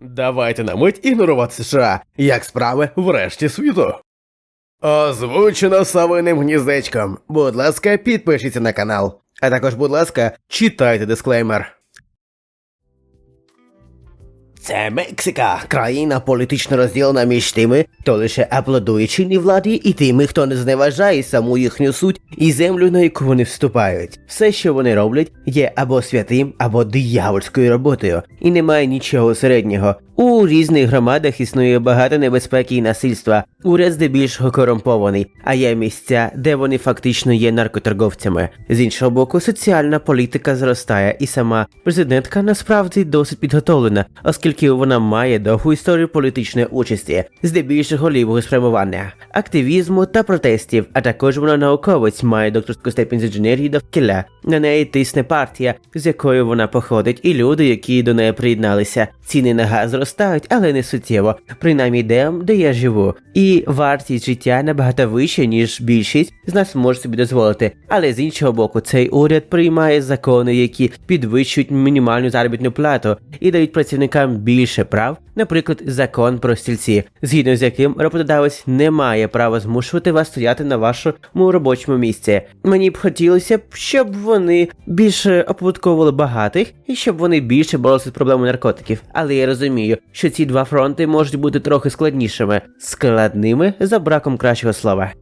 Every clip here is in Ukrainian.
Давайте на мить ігнорувати США, як справи в решті світу. Озвучено совиним гніздечком. Будь ласка, підпишіться на канал. А також, будь ласка, читайте дисклеймер. Це Мексика, країна політично розділена між тими, хто лише аплодує чинній владі, і тими, хто не зневажає саму їхню суть і землю, на яку вони вступають. Все, що вони роблять, є або святим, або диявольською роботою, і немає нічого середнього. У різних громадах існує багато небезпеки і насильства. Уряд здебільшого корумпований, а є місця, де вони фактично є наркоторговцями. З іншого боку, соціальна політика зростає, і сама президентка насправді досить підготовлена, оскільки вона має довгу історію політичної участі, здебільшого лівого спрямування, активізму та протестів. А також вона науковець має докторську степінь з інженерії довкілля. На неї тисне партія, з якої вона походить, і люди, які до неї приєдналися. Ціни на газ зростають, але не суттєво, принаймні де, де я живу. І вартість життя набагато вища, ніж більшість з нас може собі дозволити. Але з іншого боку, цей уряд приймає закони, які підвищують мінімальну заробітну плату і дають працівникам більше прав, наприклад, закон про стільці, згідно з яким роботодавець не має права змушувати вас стояти на вашому робочому місці. Мені б хотілося б, щоб вони більше оподатковували багатих і щоб вони більше боролися з проблемою наркотиків. Але я розумію, що ці два фронти можуть бути трохи складнішими, складними за браком кращого слова.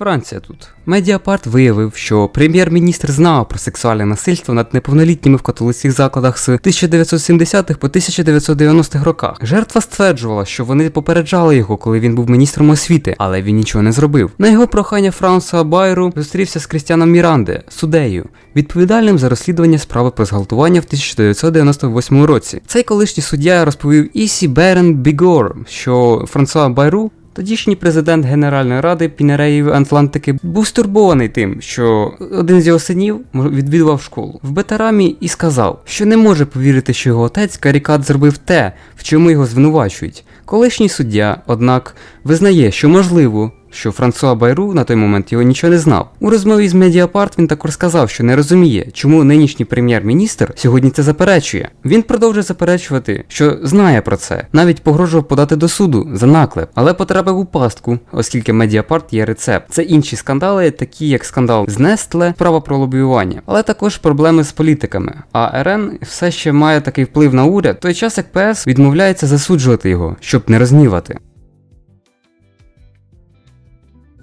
Франція тут. Медіапарт виявив, що прем'єр-міністр знав про сексуальне насильство над неповнолітніми в католицьких закладах з 1970-х по 1990-х роках. Жертва стверджувала, що вони попереджали його, коли він був міністром освіти, але він нічого не зробив. На його прохання Франсуа Байру зустрівся з Крістіаном Міранде, суддею, відповідальним за розслідування справи про зґвалтування в 1998 році. Цей колишній суддя розповів Ісі Берен Бігор, що Франсуа Байру Тодішній президент Генеральної ради Пінереїв Атлантики був стурбований тим, що один з його синів відвідував школу в Бетарамі і сказав, що не може повірити, що його отець Карікат зробив те, в чому його звинувачують. Колишній суддя, однак, визнає, що можливо, що Франсуа Байру на той момент його нічого не знав. У розмові з Медіапарт він також сказав, що не розуміє, чому нинішній прем'єр-міністр сьогодні це заперечує. Він продовжує заперечувати, що знає про це, навіть погрожував подати до суду за наклеп, але потрапив у пастку, оскільки Медіапарт є рецепт. Це інші скандали, такі як скандал з Нестле, справа про лобіювання, але також проблеми з політиками. А РН все ще має такий вплив на уряд, той час як ПС відмовляється засуджувати його, щоб не рознівати.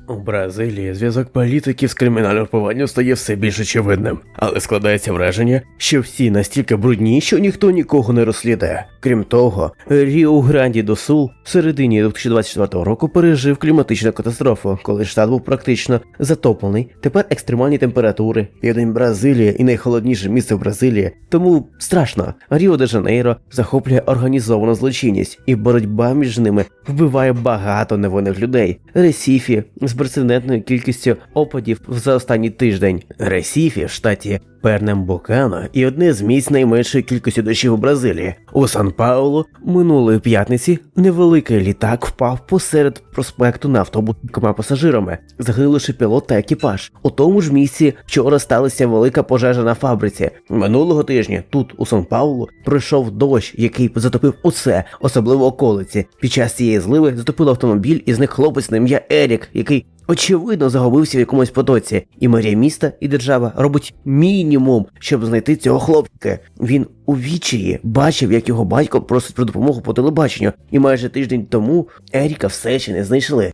У Бразилії зв'язок політиків з кримінальним впливанням стає все більш очевидним, але складається враження, що всі настільки брудні, що ніхто нікого не розслідує. Крім того, Ріо Гранді до Сул в середині 2024 року пережив кліматичну катастрофу, коли штат був практично затоплений. Тепер екстремальні температури, південь Бразилії і найхолодніше місце в Бразилії. Тому страшно. Ріо де Жанейро захоплює організовану злочинність, і боротьба між ними вбиває багато невинних людей. Ресіфі з безпрецедентною кількістю опадів за останній тиждень. Ресіфі в штаті Пернамбукано і одне з місць найменшої кількості дощів у Бразилії. У Сан Паулу минулої п'ятниці невеликий літак впав посеред проспекту на автобус кількома пасажирами, загинувши пілот та екіпаж. У тому ж місці вчора сталася велика пожежа на фабриці. Минулого тижня тут, у Сан Паулу, пройшов дощ, який затопив усе, особливо околиці. Під час цієї зливи затопив автомобіль, і з них хлопець на ім'я Ерік, який очевидно загубився в якомусь потоці, і мерія міста і держава робить мінімум, щоб знайти цього хлопчика. Він у вічії бачив, як його батько просить про допомогу по телебаченню, і майже тиждень тому Еріка все ще не знайшли.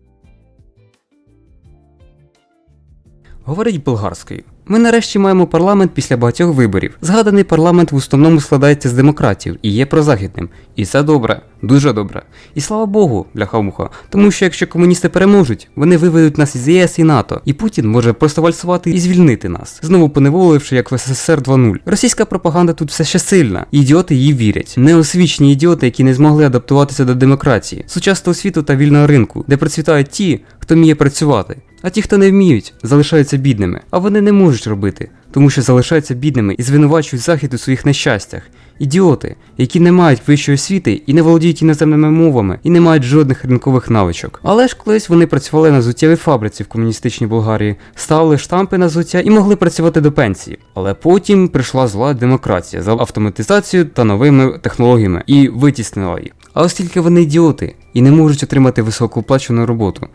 Говорить болгарською. Ми нарешті маємо парламент після багатьох виборів. Згаданий парламент в основному складається з демократів і є прозахідним. І це добре, дуже добре. І слава Богу, бляха-муха, тому що якщо комуністи переможуть, вони виведуть нас із ЄС і НАТО, і Путін може просто вальсувати і звільнити нас, знову поневоливши як в СССР 2.0. Російська пропаганда тут все ще сильна. Ідіоти її вірять. Неосвічені ідіоти, які не змогли адаптуватися до демократії, сучасного світу та вільного ринку, де процвітають ті, хто вміє працювати. А ті, хто не вміють, залишаються бідними, а вони не можуть робити тому що залишаються бідними і звинувачують захід у своїх нещастях. Ідіоти, які не мають вищої освіти і не володіють іноземними мовами, і не мають жодних ринкових навичок. Але ж колись вони працювали на зуттєвій фабриці в комуністичній Болгарії, ставили штампи на зуття і могли працювати до пенсії. Але потім прийшла зла демократія за автоматизацією та новими технологіями і витіснила їх. А оскільки вони ідіоти і не можуть отримати високооплачувану роботу,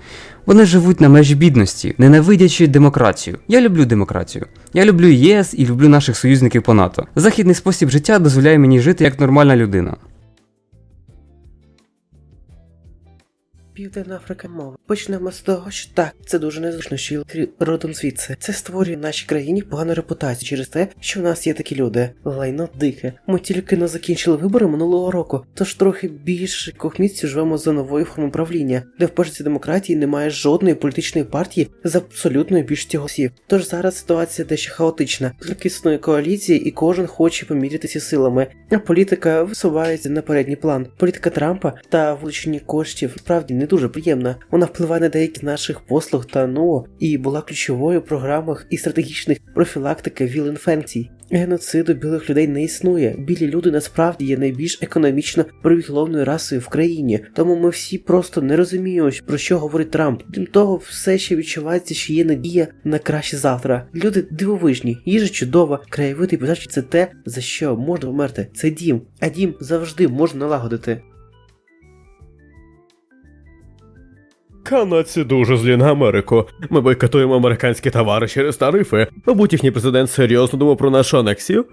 вони живуть на межі бідності, ненавидячи демократію. Я люблю демократію. Я люблю ЄС і люблю наших союзників по НАТО. Західний спосіб життя дозволяє мені жити як нормальна людина. Південна Африка мова. Почнемо з того, що так, це дуже незручно, що родом звідси. Це створює нашій країні погану репутацію через те, що в нас є такі люди. Лайно дике. Ми тільки не закінчили вибори минулого року, тож трохи більше місяців живемо за новою формою правління, де в пошці демократії немає жодної політичної партії з абсолютною більшістю голосів. Тож зараз ситуація дещо хаотична. Тільки існує коаліція, і кожен хоче помірятися силами. А політика висувається на передній план. Політика Трампа та вилучення коштів справді не дуже приємна. Вона впливає на деякі наших послуг та НО і була ключовою в програмах і стратегічних профілактики ВІЛ-інфекцій. Геноциду білих людей не існує. Білі люди насправді є найбільш економічно привілейованою расою в країні, тому ми всі просто не розуміємо, про що говорить Трамп. Крім того, все ще відчувається, що є надія на краще завтра. Люди дивовижні, їжа чудова, краєвиди і пейзажі – це те, за що можна вмерти. Це дім, а дім завжди можна налагодити. Канадці дуже злі на Америку. Ми бойкотуємо американські товари через тарифи. Мабуть, їхній президент серйозно думав про нашу анексію.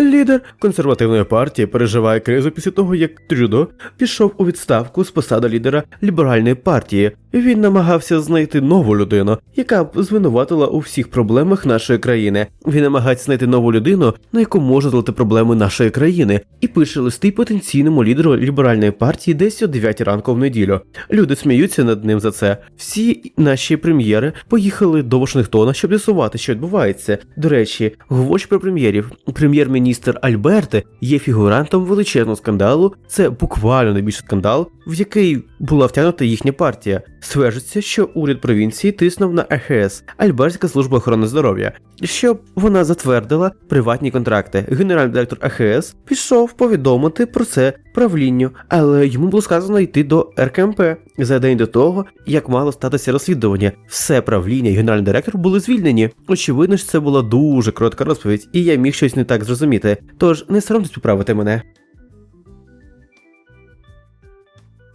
Лідер консервативної партії переживає кризу після того, як Трюдо пішов у відставку з посади лідера ліберальної партії. Він намагався знайти нову людину, яка б звинуватила у всіх проблемах нашої країни. Він намагається знайти нову людину, на яку може злити проблеми нашої країни, і пише листи потенційному лідеру ліберальної партії десь о 9 ранку в неділю. Люди сміються над ним за це. Всі наші прем'єри поїхали до Вашингтона, щоб з'ясувати, що відбувається. До речі, говорячи про прем'єрів, прем'єр-міністр Альберте є фігурантом величезного скандалу. Це буквально найбільший скандал, в який була втягнута їхня партія. Стверджується, що уряд провінції тиснув на АХС Альберська служба охорони здоров'я, щоб вона затвердила приватні контракти. Генеральний директор АХС пішов повідомити про це правлінню, але йому було сказано йти до РКМП за день до того, як мало статися розслідування. Все правління і генеральний директор були звільнені. Очевидно ж, це була дуже коротка розповідь, і я міг щось не так зрозуміти. Тож не соромтесь поправити мене.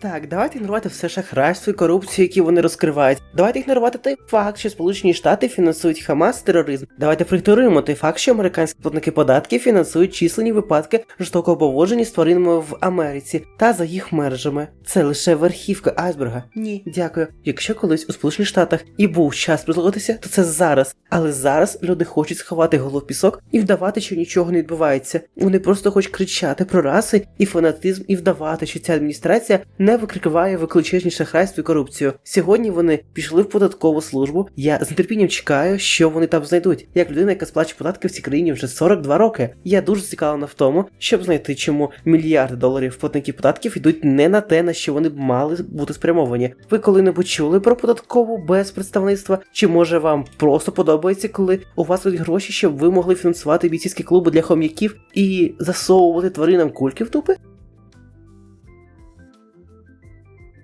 Так, давайте ігнорувати все шахрайство і корупцію, які вони розкривають. Давайте ігнорувати той факт, що Сполучені Штати фінансують Хамас тероризм. Давайте проігноруємо той факт, що американські платники податків фінансують численні випадки жорстокого поводження з тваринами в Америці та за їх мережами. Це лише верхівка айсберга. Ні, дякую. Якщо колись у Сполучених Штатах і був час призлагатися, то це зараз. Але зараз люди хочуть сховати голову в пісок і вдавати, що нічого не відбувається. Вони просто хочуть кричати про раси і фанатизм і вдавати, що ця адміністрація не викрикиває величезні шахрайство і корупцію. Сьогодні вони пішли в податкову службу. Я з нетерпінням чекаю, що вони там знайдуть. Як людина, яка сплачує податки в цій країні вже 42 роки. Я дуже зацікавлена в тому, щоб знайти, чому мільярди доларів платників податків йдуть не на те, на що вони б мали бути спрямовані. Ви коли-небудь чули про податкову без представництва? Чи може вам просто подобається, коли у вас будуть гроші, щоб ви могли фінансувати бійцівські клуби для хом'яків і засовувати тваринам кульки в тупи?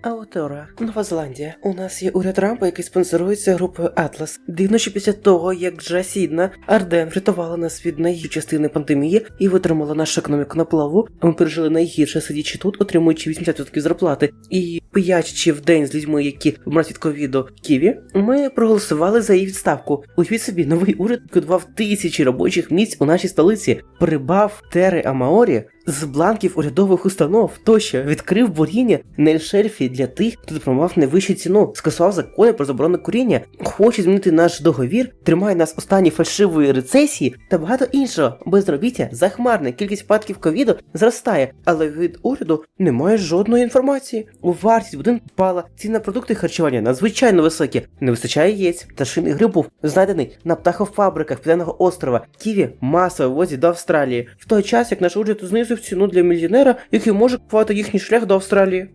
Аутора, Нова Зеландія. У нас є уряд Трампа, який спонсорується групою Атлас. Дивно, що після того, як Джа Сідна Арден врятувала нас від найгіршої частини пандемії і витримала нашу економіку на плаву, а ми пережили найгірше сидячи тут, отримуючи 80% зарплати і пиячачи в день з людьми, які вмирають від ковіду в Києві, ми проголосували за її відставку. Уявіть собі, новий уряд будував тисячі робочих місць у нашій столиці, прибав Тери Амаорі з бланків урядових установ тощо відкрив буріння на ельшельфі для тих, хто допомагав найвищу ціну, скасував закони про заборону куріння, хоче змінити наш договір, тримає нас у стані фальшивої рецесії та багато іншого. Безробіття захмарне, кількість випадків ковіду зростає, але від уряду немає жодної інформації. У Вартість будинку впала, ціни на продукти харчування надзвичайно високі, не вистачає яєць. Пташиний гриб був знайдений на птахофабриках Південного острова. Ківі масово вивозять до Австралії, в той час як наш уряд знизив ціну для мільйонера, який може купувати їхній шлях до Австралії.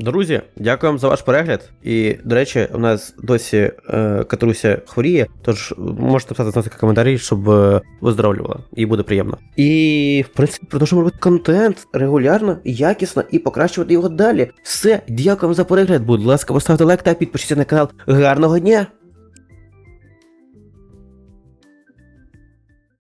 Друзі, дякую вам за ваш перегляд. І, до речі, у нас досі е, Катруся хворіє, тож можете писати знати коментарі, щоб е, виздоровлювала. І буде приємно. І, в принципі, продовжуємо робити контент регулярно, якісно і покращувати його далі. Все, дякую вам за перегляд. Будь ласка, поставте лайк та підпишіться на канал. Гарного дня!